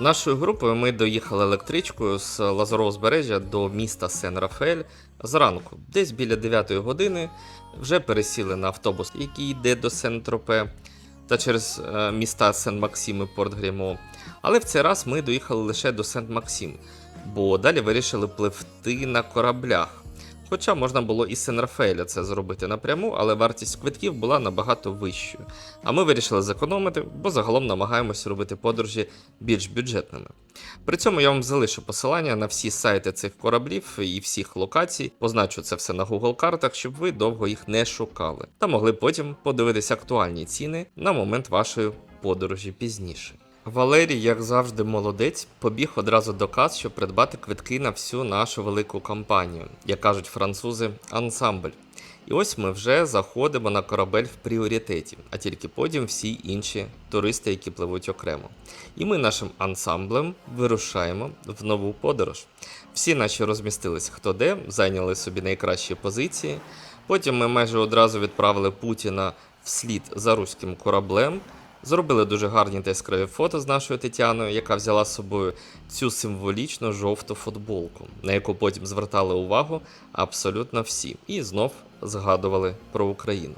Нашою групою ми доїхали електричкою з Лазового узбережжя до міста Сен-Рафаель зранку. Десь біля 9 години вже пересіли на автобус, який йде до Сен-Тропе та через е, міста Сен-Максим і Порт Грімо. Але в цей раз ми доїхали лише до Сент-Максим, бо далі вирішили пливти на кораблях. Хоча можна було і Сен-Рафаеля це зробити напряму, але вартість квитків була набагато вищою. А ми вирішили зекономити, бо загалом намагаємося робити подорожі більш бюджетними. При цьому я вам залишу посилання на всі сайти цих кораблів і всіх локацій, позначу це все на Google картах, щоб ви довго їх не шукали, та могли потім подивитися актуальні ціни на момент вашої подорожі пізніше. Валерій, як завжди, молодець, побіг одразу до кас, щоб придбати квитки на всю нашу велику компанію, як кажуть французи, ансамбль. І ось ми вже заходимо на корабель в пріоритеті, а тільки потім всі інші туристи, які пливуть окремо. І ми нашим ансамблем вирушаємо в нову подорож. Всі наші розмістились хто де, зайняли собі найкращі позиції. Потім ми майже одразу відправили Путіна вслід за руським кораблем. Зробили дуже гарні та яскраві фото з нашою Тетяною, яка взяла з собою цю символічну жовту футболку, на яку потім звертали увагу абсолютно всі, і знов згадували про Україну.